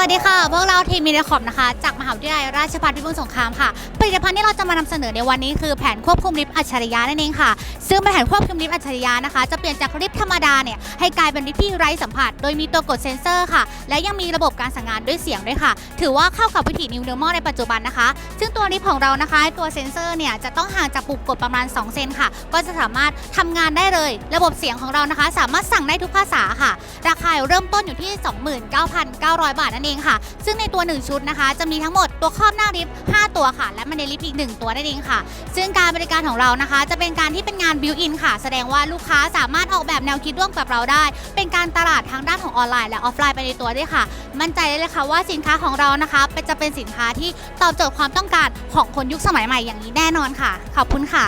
วัสดีค่ะ พวกเราทีมมีเดียคอมนะคะ จากมหาวิทยาลัยราชภัฏพิบูลสงครามค่ะ ผลิตภัณฑ์ที่เราจะมานำเสนอในวันนี้คือแผนควบคุมลิฟต์อัจฉริยะนั่นเองค่ะ ซึ่งเป็นแผนควบคุมลิฟต์อัจฉริยะนะคะ จะเปลี่ยนจากลิฟต์ธรรมดาเนี่ยให้กลายเป็นลิฟต์ที่ไร้สัมผัส โดยมีตัวกดเซ็นเซอร์ค่ะ และยังมีระบบการสั่งงานด้วยเสียงด้วยค่ะ ถือว่าเข้ากับวิถี New Normal ในปัจจุบันนะคะ ซึ่งตัวลิฟต์ของเรานะคะ ตัวเซ็นเซอร์เนี่ยจะต้องห่างจากปุ่มกดประมาณ 2 เซนค่ะ ก็จะสามารถทำงานได้เลย ระบบเสียงของเรานะคะ สามารถสั่งได้ทุกภาษาค่ะ ราคาเริ่มต้นอยู่ที่ 29,900 บาทนั่นเองค่ะ ซึ่งในตัว 1 ชุดนะคะ จะมีทั้งหมดตัวครอบหน้าลิฟต์5ตัวค่ะ และมันในลิฟต์อีก 1 ตัวนั่นเองค่ะ ซึ่งการบริการของเรานะคะ จะเป็นการที่เป็นงานบิวอินค่ะ แสดงว่าลูกค้าสามารถออกแบบแนวคิดร่วมกับเราได้ เป็นการตลาดทั้งด้านของออนไลน์และออฟไลน์ไปในตัวด้วยค่ะ มั่นใจได้เลยค่ะว่าสินค้าของเรานะคะเป็นจะเป็นสินค้าที่ตอบโจทย์ความต้องการของคนยุคสมัยใหม่อย่างนี้แน่นอนค่ะ ขอบคุณค่ะ